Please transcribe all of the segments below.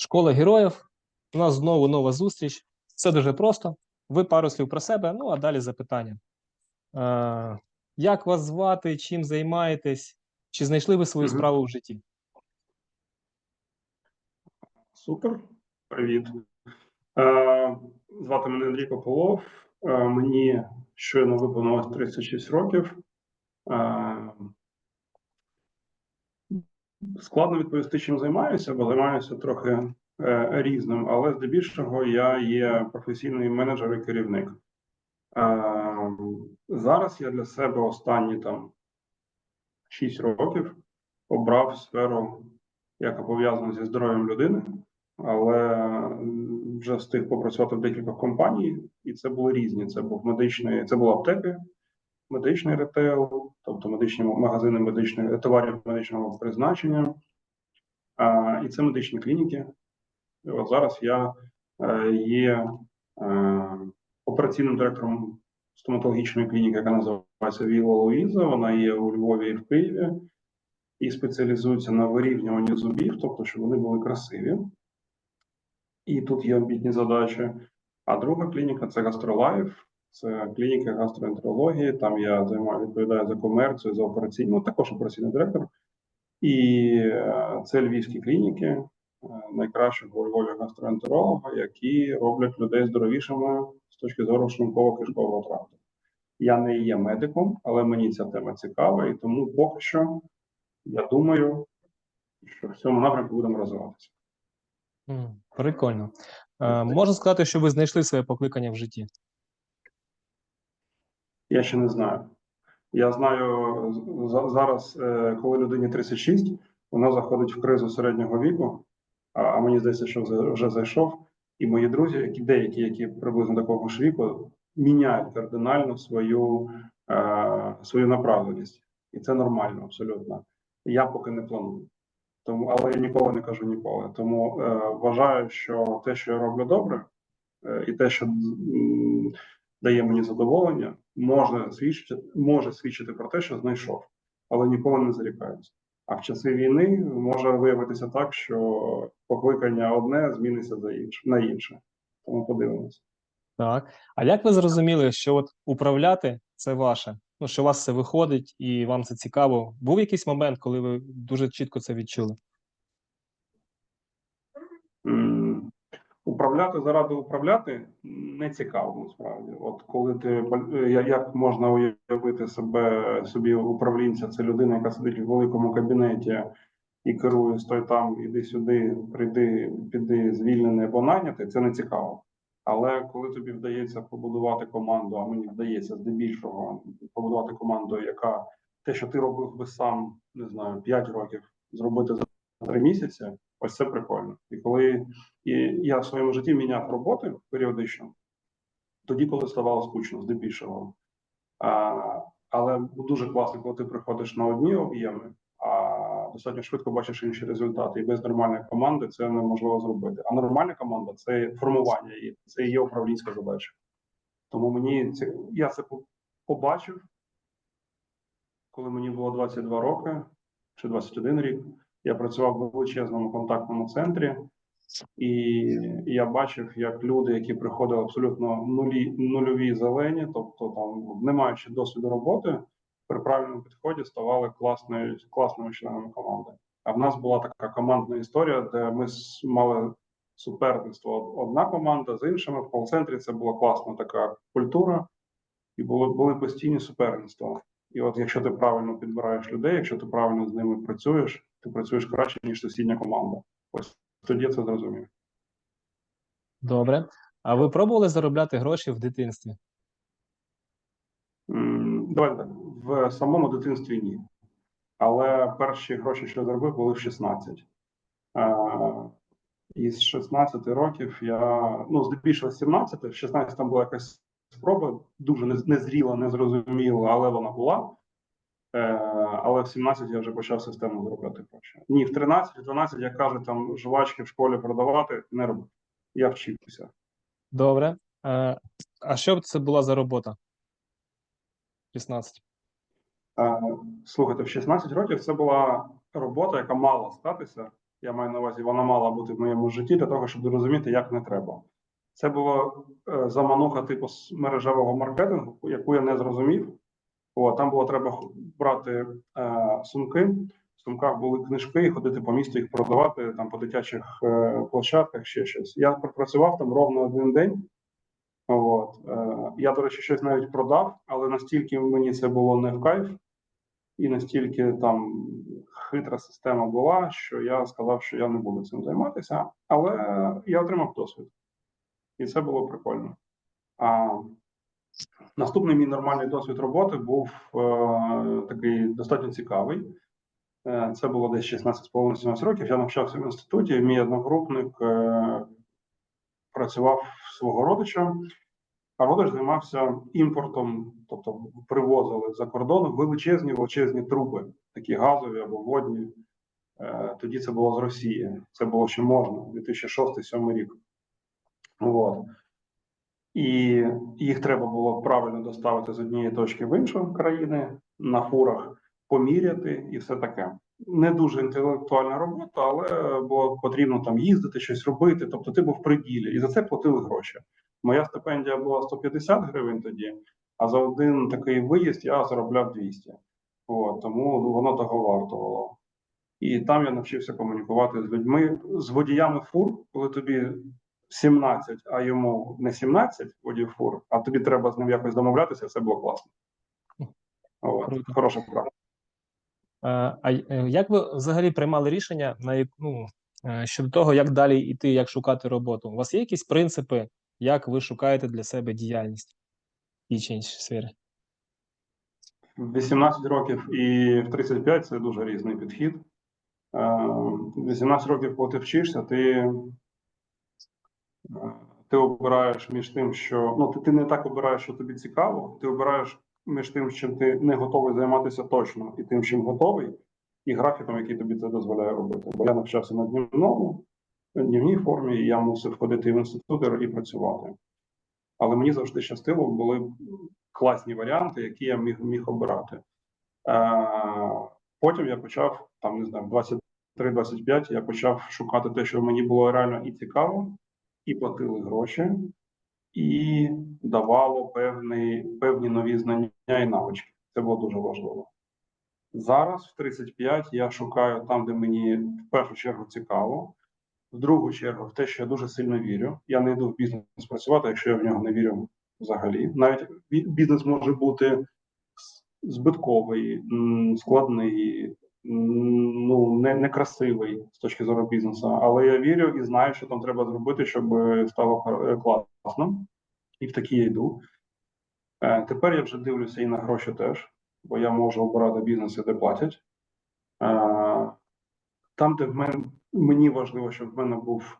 Школа героїв. У нас знову нова зустріч. Все дуже просто. Ви пару слів про себе, ну а далі запитання. Е, як вас звати, чим займаєтесь? Чи знайшли ви свою справу в житті? Супер, привіт. Е, звати мене Андрій Пополов. Е, мені щойно виповнилось 36 років. Е, складно відповісти, чим займаюся, бо займаюся трохи е, різним, але здебільшого я є професійний менеджер і керівник. Е, зараз я для себе останні там 6 років обрав сферу, яка пов'язана зі здоров'ям людини, але вже встиг попрацювати в декількох компаній, і це були різні. Це був медичний, це були аптеки, медичний ретейл, тобто медичні магазини медичних товарів медичного призначення, а, і це медичні клініки. І от зараз я е, є е, операційним директором стоматологічної клініки, яка називається Віла Луїза. Вона є у Львові і в Києві і спеціалізується на вирівнюванні зубів, тобто, щоб вони були красиві. І тут є амбітні задачі. А друга клініка це Гастролайф, це клініка гастроентерології. Там я займаю відповідаю за комерцію, за операційну, ну, також операційний директор. І е, це львівські клініки, е, найкращого у Львові гастроентеролога, які роблять людей здоровішими з точки зору шлунково-кишкового тракту. Я не є медиком, але мені ця тема цікава, і тому поки що я думаю, що в цьому напрямку будемо розвиватися. Прикольно. Е, можна сказати, що ви знайшли своє покликання в житті. Я ще не знаю. Я знаю зараз, е, коли людині 36, вона заходить в кризу середнього віку, а, мені здається, що вже, зайшов. І мої друзі, які деякі, які приблизно такого ж віку, міняють кардинально свою, е, свою направленість. І це нормально, абсолютно. Я поки не планую. Тому, але я ніколи не кажу ніколи. Тому е, вважаю, що те, що я роблю добре, е, і те, що дає мені задоволення, може свідчити, може свідчити про те, що знайшов, але ніколи не зарікаюся. А в часи війни може виявитися так, що покликання одне зміниться за інше на інше. Тому подивимося. Так. А як ви зрозуміли, що от управляти це ваше? Ну, що у вас це виходить і вам це цікаво? Був якийсь момент, коли ви дуже чітко це відчули? Управляти заради управляти не цікаво насправді. От коли ти як можна уявити себе собі управлінця, це людина, яка сидить в великому кабінеті і керує стой там, іди сюди, прийди, піди звільнений або нанятий, це не цікаво. Але коли тобі вдається побудувати команду, а мені вдається здебільшого побудувати команду, яка те, що ти робив би сам, не знаю, 5 років, зробити за 3 місяці, ось це прикольно. І коли і я в своєму житті міняв роботи періодично, тоді, коли ставало скучно, здебільшого. А, але дуже класно, коли ти приходиш на одні об'єми, а достатньо швидко бачиш інші результати. І без нормальної команди це неможливо зробити. А нормальна команда це формування її, це є управлінська задача. Тому мені це я це побачив, коли мені було 22 роки чи 21 рік. Я працював в величезному контактному центрі, і я бачив, як люди, які приходили абсолютно нулі, нульові зелені, тобто там не маючи досвіду роботи, при правильному підході ставали класною, класними членами команди. А в нас була така командна історія, де ми мали суперництво одна команда з іншими. В кол-центрі це була класна така культура, і були, були постійні суперництва. І от якщо ти правильно підбираєш людей, якщо ти правильно з ними працюєш, ти працюєш краще, ніж сусідня команда. Ось тоді я це зрозумів. Добре. А ви пробували заробляти гроші в дитинстві? М, Давайте так. В самому дитинстві ні. Але перші гроші, що я заробив, були в 16. Е, І з 16 років я, ну, здебільшого з 17, в 16 там була якась спроба, дуже нез- незріла, незрозуміла, але вона була. Е, але в 17 я вже почав системно заробляти гроші. Ні, в 13, в 12, як кажуть, там жвачки в школі продавати не робив. Я вчився. Добре. Е, а що б це була за робота? 16. Е, Слухайте, в 16 років це була робота, яка мала статися Я маю на увазі, вона мала бути в моєму житті для того, щоб зрозуміти, як не треба. Це було замануха типу мережевого маркетингу, яку я не зрозумів. О, там було треба брати е, сумки. В сумках були книжки, ходити по місту їх продавати там по дитячих е, площадках, ще щось. Я пропрацював там ровно один день. От. Е, я, до речі, щось навіть продав, але настільки мені це було не в кайф, і настільки там хитра система була, що я сказав, що я не буду цим займатися, але я отримав досвід. І це було прикольно. А наступний мій нормальний досвід роботи був е, такий достатньо цікавий. Е, це було десь 16,5-17 років. Я навчався в інституті. Мій одногрупник е, працював свого родича, а родич займався імпортом, тобто привозили за кордону величезні величезні труби, такі газові або водні. Тоді це було з Росії. Це було ще можна, 2006-2007 рік. От. І їх треба було правильно доставити з однієї точки в іншу країни на фурах, поміряти і все таке. Не дуже інтелектуальна робота, але було потрібно там їздити, щось робити. Тобто ти був в приділі, і за це платили гроші. Моя стипендія була 150 гривень тоді, а за один такий виїзд я заробляв 200. От, тому воно того вартувало. І там я навчився комунікувати з людьми, з водіями фур, коли тобі 17, а йому не 17 водій фур, а тобі треба з ним якось домовлятися, це було класно. От, хороша праця. Е, А е, як ви взагалі приймали рішення на ну, е, щодо того, як далі йти, як шукати роботу? У вас є якісь принципи, як ви шукаєте для себе діяльність в тій чи іншій сфері? В 18 років і в 35 це дуже різний підхід. Е, 18 років, коли ти вчишся, ти, ти обираєш між тим, що ну ти, ти не так обираєш, що тобі цікаво, ти обираєш між тим, чим ти не готовий займатися точно, і тим, чим готовий, і графіком, який тобі це дозволяє робити. Бо я навчався на дневному, дневній формі, і я мусив ходити в інститут і працювати. Але мені завжди щастило, були класні варіанти, які я міг, міг обирати. Е, потім я почав, там не знаю, 23-25 я почав шукати те, що мені було реально і цікаво, і платили гроші, і давало певні, певні нові знання і навички. Це було дуже важливо. Зараз, в 35, я шукаю там, де мені в першу чергу цікаво, в другу чергу в те, що я дуже сильно вірю. Я не йду в бізнес працювати, якщо я в нього не вірю взагалі. Навіть бізнес може бути збитковий, складний, ну не, некрасивий з точки зору бізнесу. Але я вірю і знаю, що там треба зробити, щоб стало е, класно. І в такі я йду. Е, Тепер я вже дивлюся і на гроші теж, бо я можу обирати бізнеси, де платять. Е, Там, де в мене мені важливо, щоб в мене був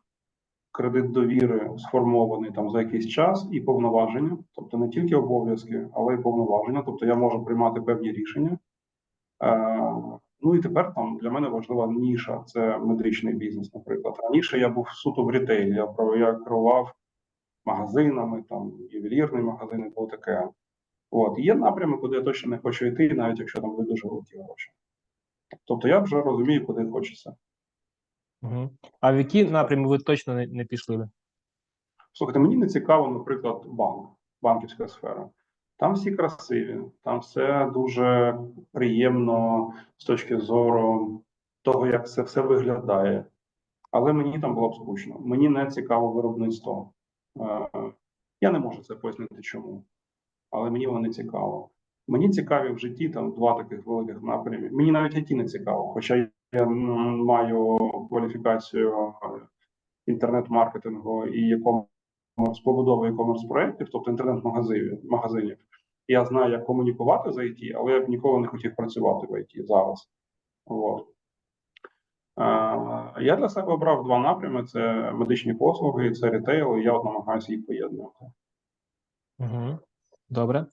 кредит довіри сформований там за якийсь час і повноваження, тобто не тільки обов'язки, але й повноваження. Тобто я можу приймати певні рішення. Ну і тепер там для мене важлива ніша це медичний бізнес, наприклад. Раніше я був суто в рітейлі, я про я керував магазинами, там ювелірні магазини, було таке. От є напрями, куди я точно не хочу йти, навіть якщо там буде дуже великі гроші. Тобто я вже розумію, куди хочеться. Угу. А в які напрями ви точно не, не пішли? Слухайте, мені не цікаво, наприклад, банк, банківська сфера. Там всі красиві, там все дуже приємно з точки зору того, як це все виглядає. Але мені там було б скучно. Мені не цікаво виробництво. Е, Я не можу це пояснити чому, але мені воно не цікаво. Мені цікаві в житті там два таких великих напрямі. Мені навіть IT не цікаво, хоча я маю кваліфікацію е, інтернет-маркетингу і якому побудови e-commerce проєктів, тобто інтернет-магазинів. Я знаю, як комунікувати з IT, але я б ніколи не хотів працювати в IT зараз. От. Е, Я для себе обрав два напрями: це медичні послуги це рітейл, і я от намагаюся їх поєднувати. Угу. Добре.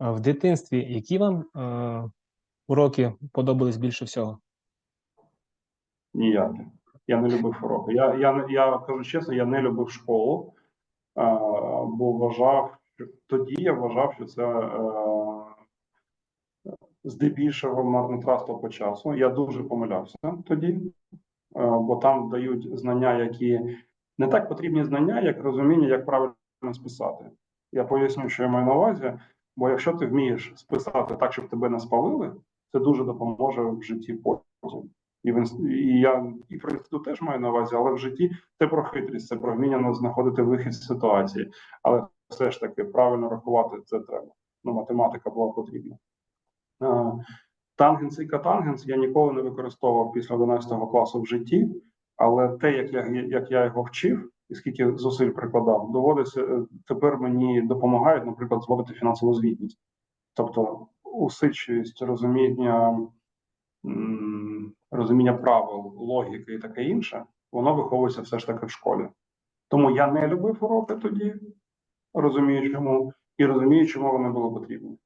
В дитинстві які вам е, уроки подобались більше всього? Ніякі. Я не любив уроки. Я, я, я кажу чесно, я не любив школу, е, бо вважав, тоді я вважав, що це е, здебільшого марнотратство по часу. Я дуже помилявся тоді. бо там дають знання, які не так потрібні знання, як розуміння, як правильно списати. Я поясню, що я маю на увазі. Бо якщо ти вмієш списати так, щоб тебе не спалили, це дуже допоможе в житті потім. І в і я і про інститут теж маю на увазі, але в житті це про хитрість, це про вміння знаходити вихід з ситуації. Але все ж таки правильно рахувати це треба. Ну, математика була потрібна. Е, Тангенс і катангенс я ніколи не використовував після 11 класу в житті, але те, як я, як я його вчив і скільки зусиль прикладав, доводиться е, тепер мені допомагають, наприклад, зводити фінансову звітність. Тобто усидчивість, розуміння, розуміння правил, логіки і таке інше, воно виховується все ж таки в школі. Тому я не любив уроки тоді, розумію, чому, і розумію, чому вони були потрібні.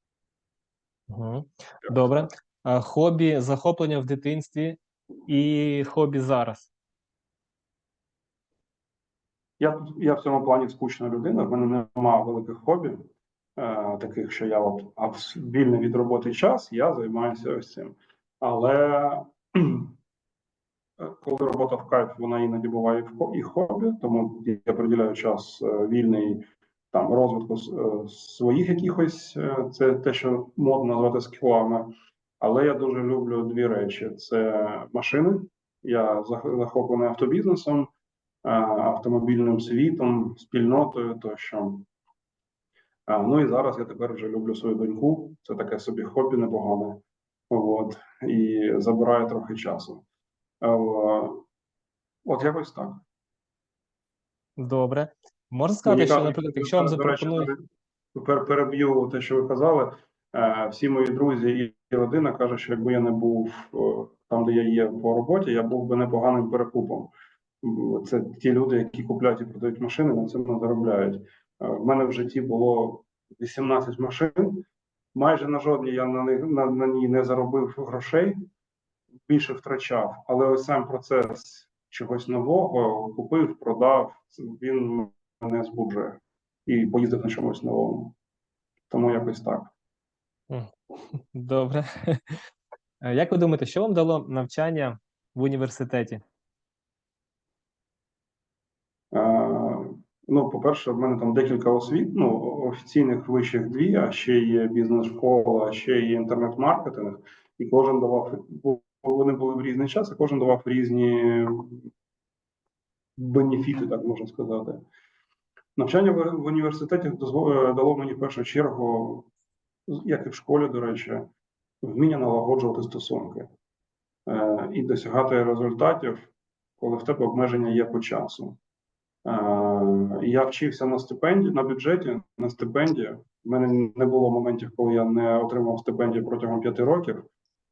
Угу. Добре. А хобі, захоплення в дитинстві і хобі зараз. Я, я в цьому плані скучна людина, в мене немає великих хобі, е, таких, що я от а в вільний від роботи час я займаюся ось цим. Але е, коли робота в кайф, вона іноді буває і хобі, тому я приділяю час е, вільний там розвитку е, своїх якихось, е, це те, що модно назвати скілами. Але я дуже люблю дві речі: це машини. Я захоплений автобізнесом е, автомобільним світом, спільнотою тощо. Ну і зараз я тепер вже люблю свою доньку. Це таке собі хобі непогане. От, і забирає трохи часу. От якось так. Добре. Можна сказати, Мені що, наприклад, якщо вам запропонують. Тепер переб'ю те, що ви казали. Е, Всі мої друзі і родина кажуть, що якби я не був е, там, де я є по роботі, я був би непоганим перекупом. Це ті люди, які купляють і продають машини, на цьому заробляють. Е, В мене в житті було 18 машин. Майже на жодній я на них на, на ній не заробив грошей, більше втрачав. Але ось сам процес чогось нового купив, продав. Він мене збуджує і поїздив на чомусь новому. Тому якось так. Добре. Як ви думаєте, що вам дало навчання в університеті? Ну, по-перше, в мене там декілька освіт, ну, офіційних вищих дві, а ще є бізнес-школа, а ще є інтернет-маркетинг, і кожен давав, вони були в різний час, а кожен давав різні бенефіти, так можна сказати. Навчання в, університеті е, дало мені в першу чергу, як і в школі, до речі, вміння налагоджувати стосунки е, і досягати результатів, коли в тебе обмеження є по часу. Е, Я вчився на стипендії, на бюджеті, на стипендії. У мене не було моментів, коли я не отримав стипендію протягом п'яти років,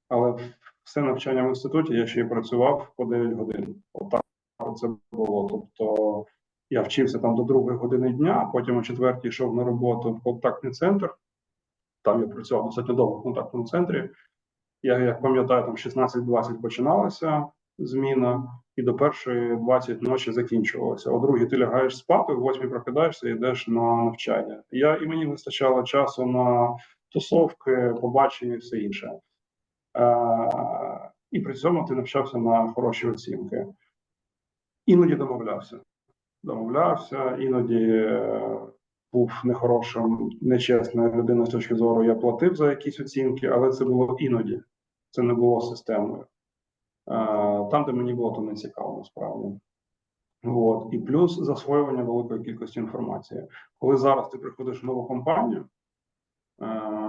але все навчання в інституті я ще й працював по 9 годин. Отак це було. Тобто я вчився там до другої години дня, потім о четвертій йшов на роботу в контактний центр. Там я працював достатньо довго в контактному центрі. Я як пам'ятаю, там 16-20 починалася зміна, і до першої 20 ночі закінчувалася. О другій ти лягаєш спати, о восьмій прокидаєшся і йдеш на навчання. Я і мені вистачало часу на тусовки, побачення і все інше. Е, і при цьому ти навчався на хороші оцінки. Іноді домовлявся. Домовлявся, іноді е, був нехорошим, нечесною людиною з точки зору. Я платив за якісь оцінки, але це було іноді. Це не було системою. Е, Там, де мені було, то не цікаво насправді. От. І плюс засвоювання великої кількості інформації. Коли зараз ти приходиш в нову компанію, е,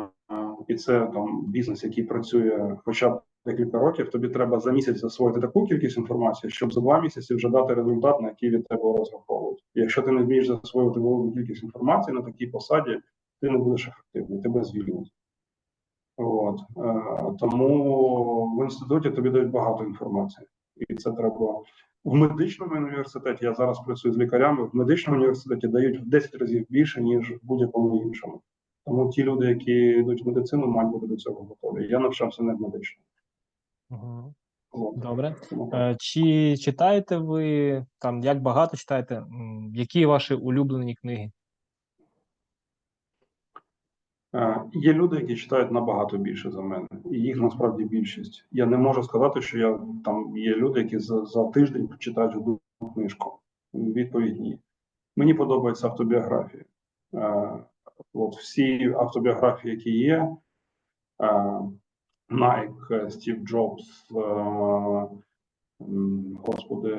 і це там бізнес, який працює хоча б декілька років, тобі треба за місяць засвоїти таку кількість інформації, щоб за два місяці вже дати результат, на який від тебе розраховують. Якщо ти не вмієш засвоювати велику кількість інформації на такій посаді, ти не будеш ефективний, тебе звільнять. От е, тому в інституті тобі дають багато інформації, і це треба в медичному університеті. Я зараз працюю з лікарями. В медичному університеті дають в 10 разів більше ніж в будь-якому іншому. Тому ті люди, які йдуть в медицину, мають бути до цього готові. Я навчався не в медичному. Угу. От. Добре. Е, Чи читаєте ви там, як багато читаєте? М, Які ваші улюблені книги? Е, Є люди, які читають набагато більше за мене, і їх насправді більшість. Я не можу сказати, що я там є люди, які за, за тиждень прочитають одну книжку. Відповідь ні. Мені подобаються автобіографії. Е, От всі автобіографії, які є, е, Nike, Стів Джобс, е, господи,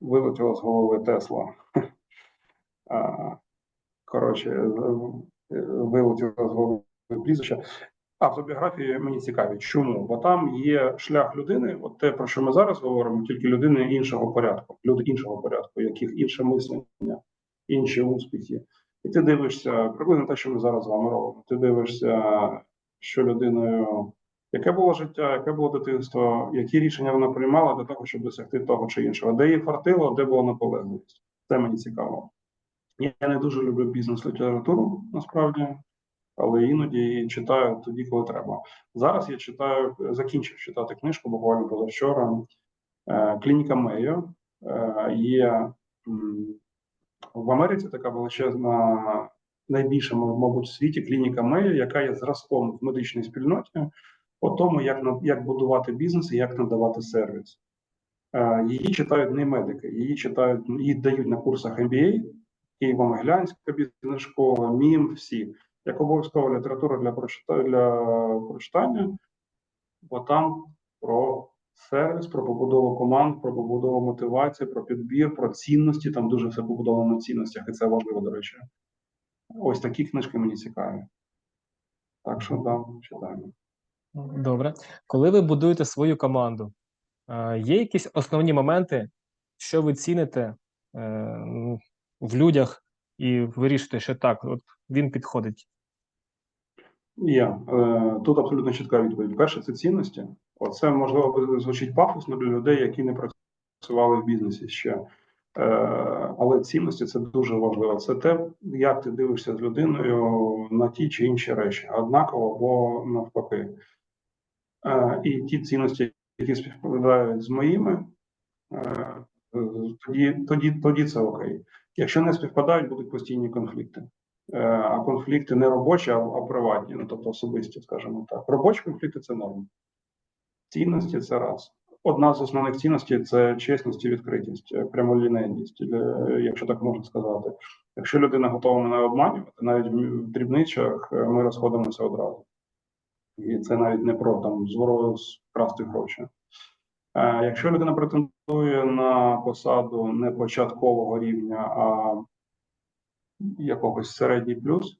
вилетіла з голови Тесла. Е, Коротше, е, вилетіло з голови прізвища. Автобіографії мені цікаві. Чому? Бо там є шлях людини, от те, про що ми зараз говоримо, тільки людини іншого порядку, люди іншого порядку, яких інше мислення, інші успіхи. І ти дивишся приблизно те, що ми зараз з вами робимо. Ти дивишся, що людиною, яке було життя, яке було дитинство, які рішення вона приймала для того, щоб досягти того чи іншого, де їй фартило, де була наполегливість. Це мені цікаво. Я не дуже люблю бізнес-літературу насправді, але іноді її читаю тоді, коли треба. Зараз я читаю, закінчив читати книжку буквально позавчора. Е, Клініка Мейо Е, є в Америці така величезна, найбільша, мабуть, в світі клініка Мейо, яка є зразком в медичній спільноті по тому, як, як будувати бізнес і як надавати сервіс. Е, Її читають не медики, її читають, її дають на курсах MBA, Києво-Могилянська бізнес-школа, МІМ, всі. Як обов'язкова література для прочита- для прочитання, бо там про сервіс, про побудову команд, про побудову мотивації, про підбір, про цінності. Там дуже все побудовано на цінностях, і це важливо, до речі. Ось такі книжки мені цікаві. Так що да, читаємо. Добре. Коли ви будуєте свою команду, е, є якісь основні моменти, що ви ціните е, в людях, і вирішите, що так, от він підходить. Є. Е, Тут абсолютно чітка відповідь. Перше, це цінності. Оце можливо звучить пафосно для людей, які не працювали в бізнесі ще. Е, Але цінності це дуже важливо. Це те, як ти дивишся з людиною на ті чи інші речі, однаково або навпаки. Е, І ті цінності, які співпадають з моїми, е, тоді, тоді, тоді це окей. Якщо не співпадають, будуть постійні конфлікти. А конфлікти не робочі, а, приватні, ну тобто особисті, скажімо так. Робочі конфлікти це норм. Цінності це раз. Одна з основних цінностей це чесність і відкритість, е, прямолінейність, е, якщо так можна сказати. Якщо людина готова мене обманювати, навіть в дрібничах е, ми розходимося одразу. І це навіть не про там звору красти гроші. Якщо людина претендує на посаду не початкового рівня, а якогось середній плюс,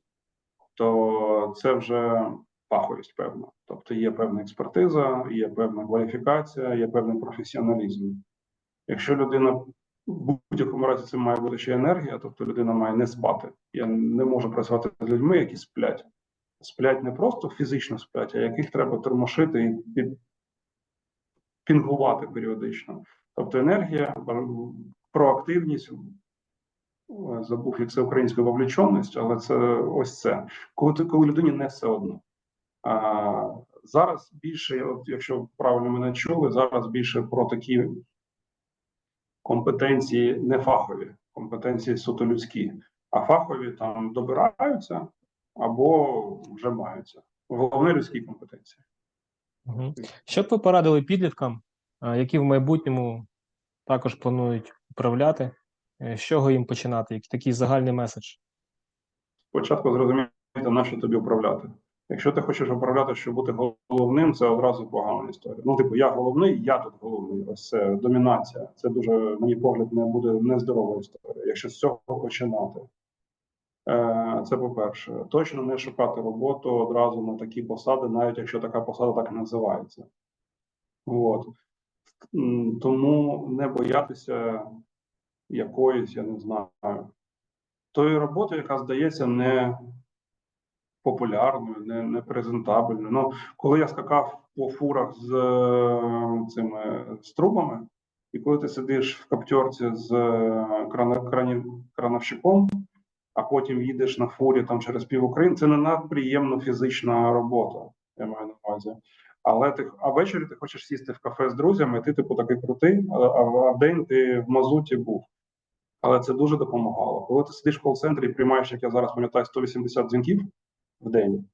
то це вже фаховість певна. Тобто є певна експертиза, є певна кваліфікація, є певний професіоналізм. Якщо людина в будь-якому разі це має бути ще енергія, тобто людина має не спати. Я не можу працювати з людьми, які сплять. Сплять не просто фізично сплять, а яких треба тормошити і пінгувати періодично. Тобто енергія, проактивність, забув, як це українською вовлеченість, але це ось це. Коли коли людині не все одно. Зараз більше, от якщо правильно мене чули, зараз більше про такі компетенції не фахові, компетенції суто людські, а фахові там добираються або вже маються. Головне людські компетенції. Мгм. Що б ви порадили підліткам, які в майбутньому також планують управляти, е, з чого їм починати? Який такий загальний меседж? Спочатку зрозуміти, на що тобі управляти. Якщо ти хочеш управляти, щоб бути головним, це одразу погана історія. Ну, типу, я головний, я тут головний. Ось це домінація. Це дуже, мій погляд, не буде нездорова історія. Якщо з цього починати, Е, це по-перше, точно не шукати роботу одразу на такі посади, навіть якщо така посада так називається. От. Тому не боятися якоїсь, я не знаю, тої роботи, яка здається не популярною, не, не презентабельною. Ну, коли я скакав по фурах з е, цими з трубами, і коли ти сидиш в каптерці з е, крановщиком, а потім їдеш на фурі там через пів України, це не надприємна фізична робота, я маю на увазі. Але ти а ввечері ти хочеш сісти в кафе з друзями, і ти типу такий крутий, а, а в день ти в мазуті був. Але це дуже допомагало. Коли ти сидиш в кол-центрі і приймаєш, як я зараз пам'ятаю, 180 дзвінків в день.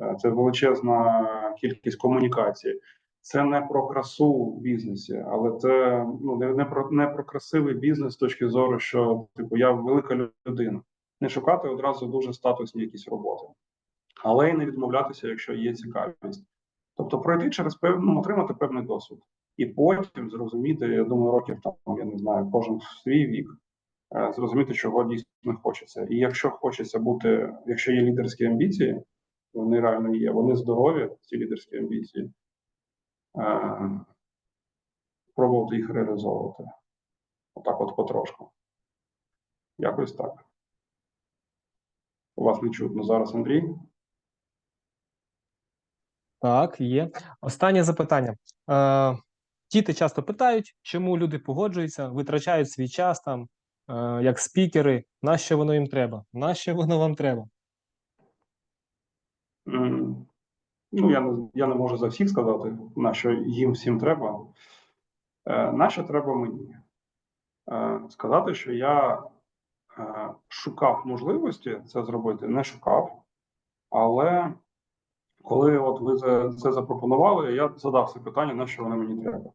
Е, Це величезна кількість комунікацій. Це не про красу в бізнесі, але це ну не, про не про красивий бізнес з точки зору, що типу я велика людина. Не шукати одразу дуже статусні якісь роботи, але й не відмовлятися, якщо є цікавість. Тобто пройти через певну, ну, отримати певний досвід, і потім зрозуміти, я думаю, років там я не знаю, кожен в свій вік, зрозуміти, чого дійсно хочеться. І якщо хочеться бути, якщо є лідерські амбіції, вони реально є, вони здорові, ці лідерські амбіції е, пробувати їх реалізовувати. Отак, от потрошку. Якось так. У Вас не чутно зараз, Андрій. Так, є. Останнє запитання. Е, діти часто питають, чому люди погоджуються, витрачають свій час там, е, як спікери, на що воно їм треба? На що воно вам треба? Ну, я не, я не можу за всіх сказати, на що їм всім треба. Е, на що треба мені? Е, сказати, що я е, шукав можливості це зробити, не шукав. Але коли от ви це, це запропонували, я задався питання, на що воно мені треба.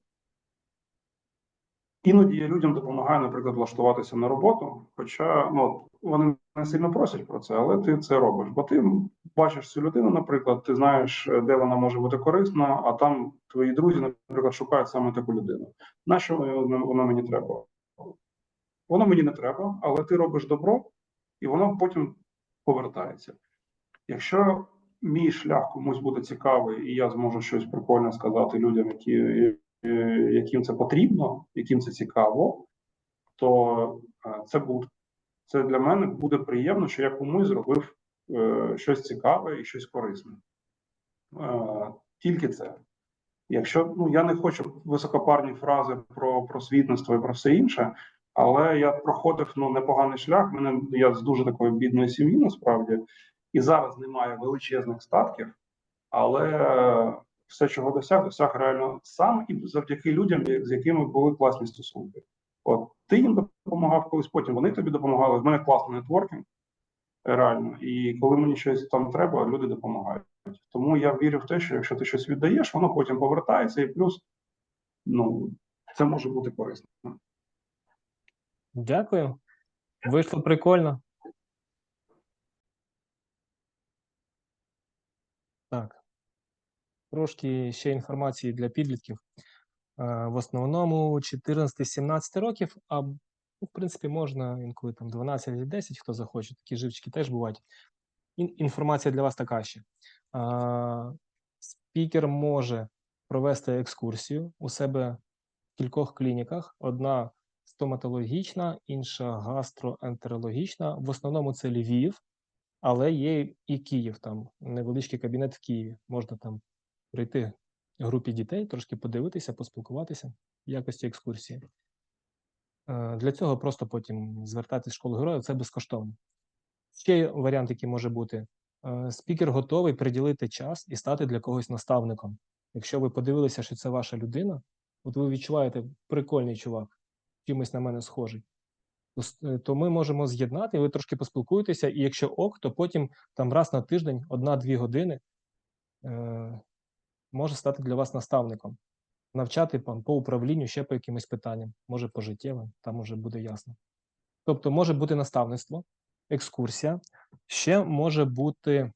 Іноді я людям допомагаю, наприклад, влаштуватися на роботу, хоча ну, вони не сильно просять про це, але ти це робиш. Бо ти бачиш цю людину, наприклад, ти знаєш, е, де вона може бути корисна, а там твої друзі, наприклад, шукають саме таку людину. На що воно, мені треба? Воно мені не треба, але ти робиш добро, і воно потім повертається. Якщо мій шлях комусь буде цікавий, і я зможу щось прикольне сказати людям, які, яким це потрібно, яким це цікаво, то е, це буде. Це для мене буде приємно, що я комусь зробив е, щось цікаве і щось корисне. Е, тільки це. Якщо ну я не хочу високопарні фрази про просвітництво і про все інше, але я проходив ну непоганий шлях. Мене я з дуже такої бідної сім'ї, насправді, і зараз немає величезних статків, але е, все, чого досяг, досяг реально сам і завдяки людям, з якими були класні стосунки. От ти їм допомагав колись, потім вони тобі допомагали. В мене класний нетворкінг, реально. І коли мені щось там треба, люди допомагають. Тому я вірю в те, що якщо ти щось віддаєш, воно потім повертається, і плюс ну це може бути корисно. Дякую. Вийшло прикольно. Так. Трошки ще інформації для підлітків. Е, В основному 14-17 років, а ну, в принципі можна інколи там 12-10, хто захоче, такі живчики теж бувають. Інформація для вас така ще. Спікер може провести екскурсію у себе в кількох клініках. Одна стоматологічна, інша гастроентерологічна. В основному це Львів, але є і Київ, там невеличкий кабінет в Києві. Можна там прийти групі дітей, трошки подивитися, поспілкуватися в якості екскурсії. Е, Для цього просто потім звертатись в школу героїв, це безкоштовно. Ще варіант, який може бути. Е, Спікер готовий приділити час і стати для когось наставником. Якщо ви подивилися, що це ваша людина, от ви відчуваєте прикольний чувак, чимось на мене схожий, то, е, ми можемо з'єднати, ви трошки поспілкуєтеся, і якщо ок, то потім там раз на тиждень, одна-дві години може стати для вас наставником, навчати там, по управлінню ще по якимось питанням, може по життєвим, там уже буде ясно. Тобто може бути наставництво, екскурсія, ще може бути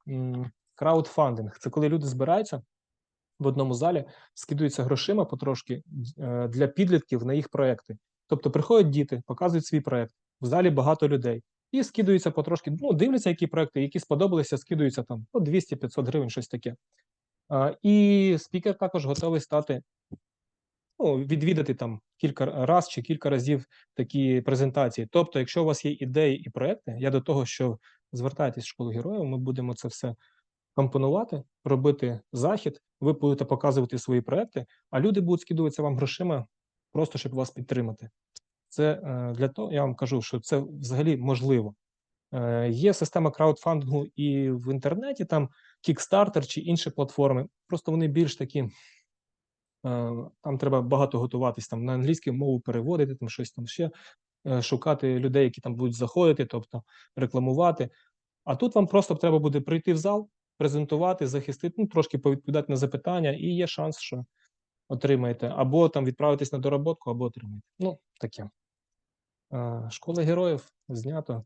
краудфандинг. Це коли люди збираються в одному залі, скидуються грошима потрошки е, для підлітків на їх проекти. Тобто приходять діти, показують свій проект, в залі багато людей. І скидуються потрошки, ну, дивляться, які проекти, які сподобалися, скидуються там по 200-500 гривень, щось таке. І спікер також готовий стати, ну, відвідати там кілька раз чи кілька разів такі презентації. Тобто, якщо у вас є ідеї і проекти, я до того, що звертайтесь в школу героїв, ми будемо це все компонувати, робити захід, ви будете показувати свої проекти, а люди будуть скидуватися вам грошима просто щоб вас підтримати. Це е, для того, я вам кажу, що це взагалі можливо. Е, Є система краудфандингу і в інтернеті, там Kickstarter чи інші платформи. Просто вони більш такі. е, Там треба багато готуватись, там на англійську мову переводити, там щось там ще е, шукати людей, які там будуть заходити, тобто рекламувати. А тут вам просто треба буде прийти в зал, презентувати, захистити, ну, трошки повідповідати на запитання, і є шанс, що отримаєте. Або там відправитись на доработку, або отримаєте. Ну, таке. Школа героїв знято.